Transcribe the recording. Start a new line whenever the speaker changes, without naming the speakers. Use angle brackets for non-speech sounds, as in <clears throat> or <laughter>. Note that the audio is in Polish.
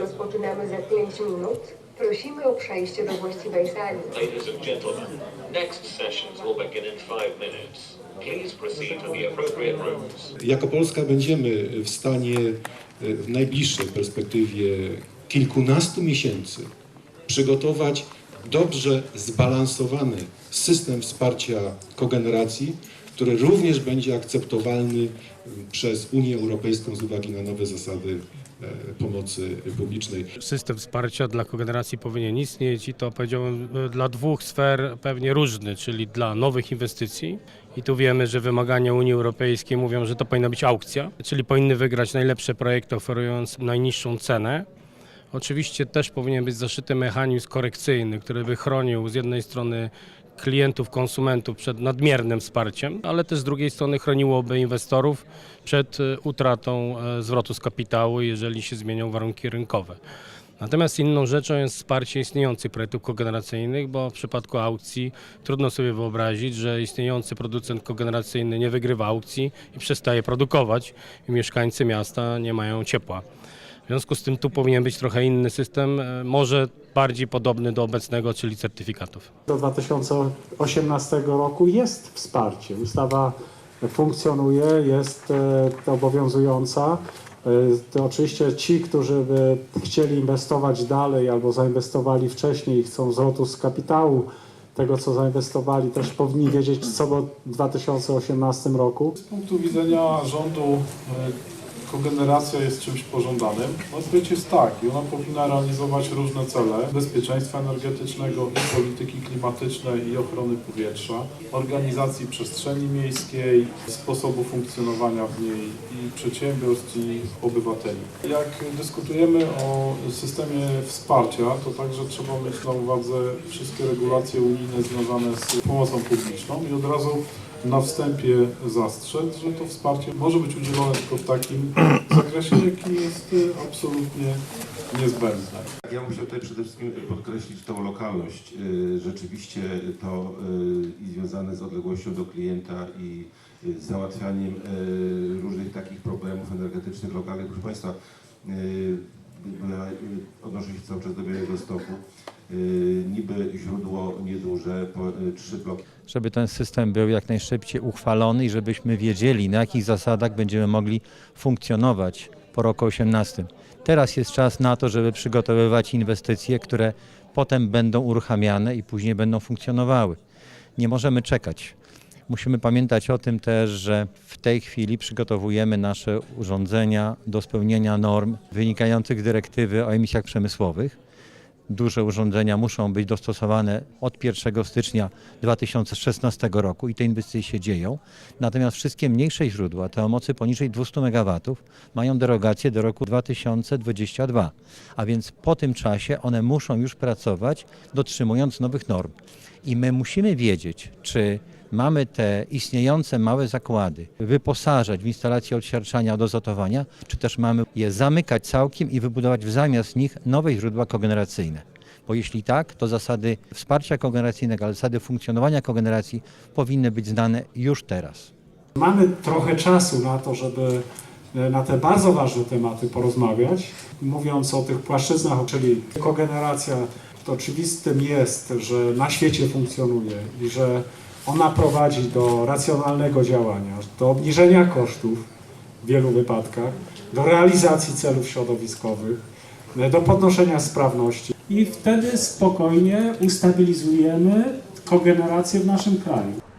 Rozpoczynamy za 5 minut. Prosimy o przejście do właściwej sali.
Ladies and gentlemen, next sessions will begin in five minutes. Please proceed to the appropriate rooms.
Jako Polska będziemy w stanie e, w najbliższej perspektywie kilkunastu miesięcy przygotować dobrze zbalansowany system wsparcia kogeneracji, który również będzie akceptowalny przez Unię Europejską z uwagi na nowe zasady e, pomocy publicznej.
System wsparcia dla kogeneracji powinien istnieć i to powiedziałbym e, dla dwóch sfer pewnie różnych, czyli dla nowych inwestycji. I tu wiemy, że wymagania Unii Europejskiej mówią, że to powinna być aukcja, czyli powinny wygrać najlepsze projekty oferując najniższą cenę. Oczywiście też powinien być zaszyty mechanizm korekcyjny, który by chronił z jednej strony klientów, konsumentów przed nadmiernym wsparciem, ale też z drugiej strony chroniłoby inwestorów przed e, utratą e, zwrotu z kapitału, jeżeli się zmienią warunki rynkowe. Natomiast inną rzeczą jest wsparcie istniejących projektów kogeneracyjnych, bo w przypadku aukcji trudno sobie wyobrazić, że istniejący producent kogeneracyjny nie wygrywa aukcji i przestaje produkować i mieszkańcy miasta nie mają ciepła. W związku z tym tu powinien być trochę inny system, e, może bardziej podobny do obecnego, czyli certyfikatów.
Do 2018 roku jest wsparcie. Ustawa funkcjonuje, jest e, obowiązująca. E, To oczywiście ci, którzy by chcieli inwestować dalej albo zainwestowali wcześniej i chcą zwrotu z kapitału tego, co zainwestowali, też powinni wiedzieć, co było w 2018 roku.
Z punktu widzenia rządu kogeneracja jest czymś pożądanym. No odpowiedź jest tak i ona powinna realizować różne cele bezpieczeństwa energetycznego, polityki klimatycznej i ochrony powietrza, organizacji przestrzeni miejskiej, sposobu funkcjonowania w niej i przedsiębiorstw i obywateli. Jak dyskutujemy o systemie wsparcia, to także trzeba mieć na uwadze wszystkie regulacje unijne związane z pomocą publiczną i od razu na wstępie zastrzec, że to wsparcie może być udzielone tylko w takim <clears throat> zakresie, jaki jest y, absolutnie niezbędny.
Ja bym chciał tutaj przede wszystkim podkreślić tą lokalność. Y, Rzeczywiście to y, i związane z odległością do klienta i załatwianiem różnych takich problemów energetycznych lokalnych. Proszę Państwa, ja odnoszę się cały czas do Białego Stoku. Niby źródło nieduże, y, trzy bloki
żeby ten system był jak najszybciej uchwalony i żebyśmy wiedzieli, na jakich zasadach będziemy mogli funkcjonować po roku 18. Teraz jest czas na to, żeby przygotowywać inwestycje, które potem będą uruchamiane i później będą funkcjonowały. Nie możemy czekać. Musimy pamiętać o tym też, że w tej chwili przygotowujemy nasze urządzenia do spełnienia norm wynikających z dyrektywy o emisjach przemysłowych duże urządzenia muszą być dostosowane od 1 stycznia 2016 roku i te inwestycje się dzieją. Natomiast wszystkie mniejsze źródła, te o mocy poniżej 200 MW, mają derogację do roku 2022. A więc po tym czasie one muszą już pracować, dotrzymując nowych norm. I my musimy wiedzieć, czy mamy te istniejące małe zakłady wyposażać w instalacje odsiarczania, odozotowania, czy też mamy je zamykać całkiem i wybudować w zamiast nich nowe źródła kogeneracyjne. Bo jeśli tak, to zasady wsparcia kogeneracyjnego, ale zasady funkcjonowania kogeneracji powinny być znane już teraz.
Mamy trochę czasu na to, żeby e, na te bardzo ważne tematy porozmawiać. Mówiąc o tych płaszczyznach, czyli kogeneracja, oczywistym jest, że na świecie funkcjonuje i że ona prowadzi do racjonalnego działania, do obniżenia kosztów w wielu wypadkach, do realizacji celów środowiskowych, do podnoszenia sprawności. I wtedy spokojnie ustabilizujemy kogenerację w naszym kraju.